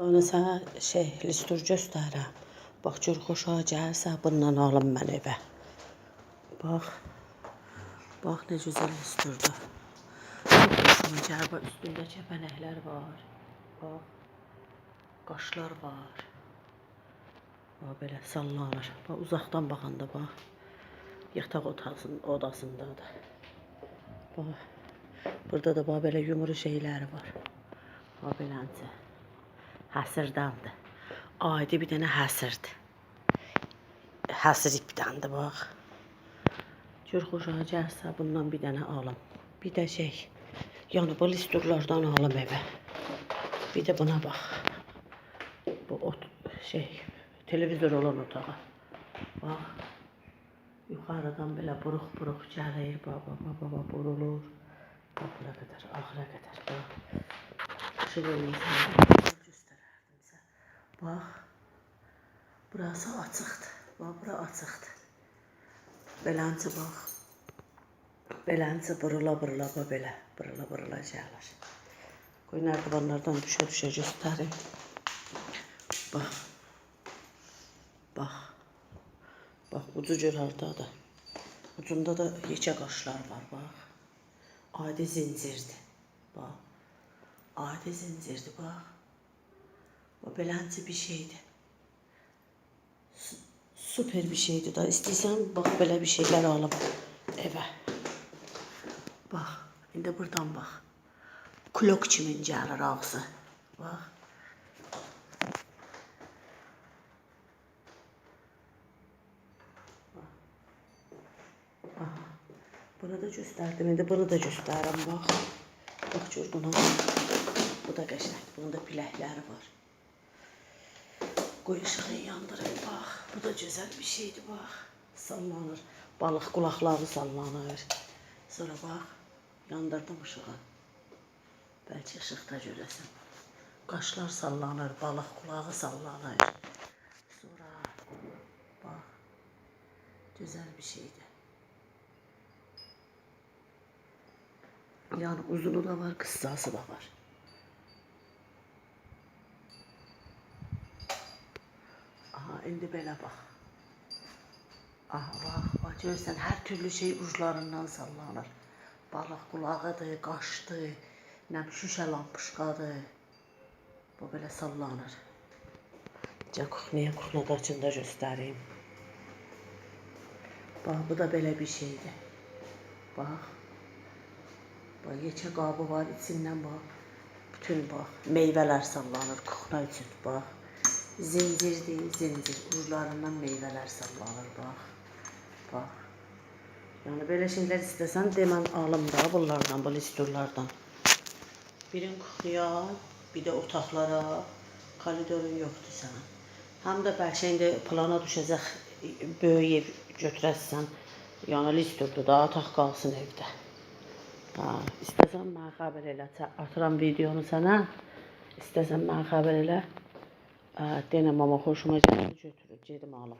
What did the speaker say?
Sənə şey, listur göstərəm. Bax, gör xoşa gəlsə, bundan alım mən evə. Bax. Bax, nə gözəl listurdur. Çox xoşuma gəlir. Bax, üstündə kəpənəklər var. Bax. Qaşlar var. Bax, belə sallanır. Bax, uzaqdan baxanda bax. Yataq otağının odasındadır. Bax. Burada da bax, belə yumru şeyləri var. Bax, beləncə. Həsirdandır. Adi bir dənə həsirdir. Həsir ipdəndir bax. Gör xoşuna gəlsə bundan bir dənə alım. Bir də şey, yəni bu listurlardan alım evə. Bir də buna bax. Bu ot şey, televizor olan otağa. Bax. Yuxarıdan belə buruq-buruq gəlir, baba, baba, burulur. Bura qədər, axıra qədər. Bax. İşıq olmasın. Bax. Burası açıqdır. Bax, bura açıqdır. Beləncə bax. Beləncə burula burula bax belə. Burula burula gəlir. Qoy nərdivanlardan düşə-düşə göstərim. Bax. Bax. Bax, ucu gör hardadır. Ucunda da yekə qaşlar var, bax. Adi zincirdir. Bax. Adi zincirdir, bax. Bax, beləncə bir şeydir. Su- Süper bir şeydir da. İstəyirsən, bax, belə bir şeylər alım evə. Bax, indi buradan. Klok kimi gəlir ağzı. Aha. Bunu da göstərdim. İndi bunu da göstərirəm bax. Bax gör buna. Bu da qəşəngdir. Bunun da biləkləri var. Qoy işığı yandırım bax. Bu da gözəl bir şeydir bax. Sallanır. Balıq qulaqları sallanır. Sonra bax yandırdım işığı. Bəlkə işıqda görəsən. Qaşlar sallanır, balıq qulağı sallanır. Sonra bax gözəl bir şeydir. Yani uzunu da var, kıssası da var. Aha, indi belə bax. Aha, bax, bax, görürsən, hər türlü şey uclarından sallanır. Balıq qulağıdır, qaşdır, nə şüşə lampışqadır. Bu belə sallanır. Gəl kuxniyə, kuxnada açında göstəreyim. Bax, bu da belə bir şeydir. Bax. Bax, yekə qabı var, içindən bax. Bütün bax, meyvələr sallanır kuxna üçün, bax. Zincirdir, zincir. Uclarından meyvələr sallanır, bax. Bax. Yəni belə şeylər istəsən demən alım da bunlardan, bu listurlardan. Birin kuxuya, bir də otaqlara, koridorun yoxdur sənin. Həm də bəlkə plana düşəcək böyük ev götürəsən. Yəni listurdur da, otaq qalsın evdə. Ha, istəsən mənə xəbər elə. Atıram videonu sənə. İstəsən mənə xəbər elə. Amma xoşuma gəlir, götürüb gedim alım.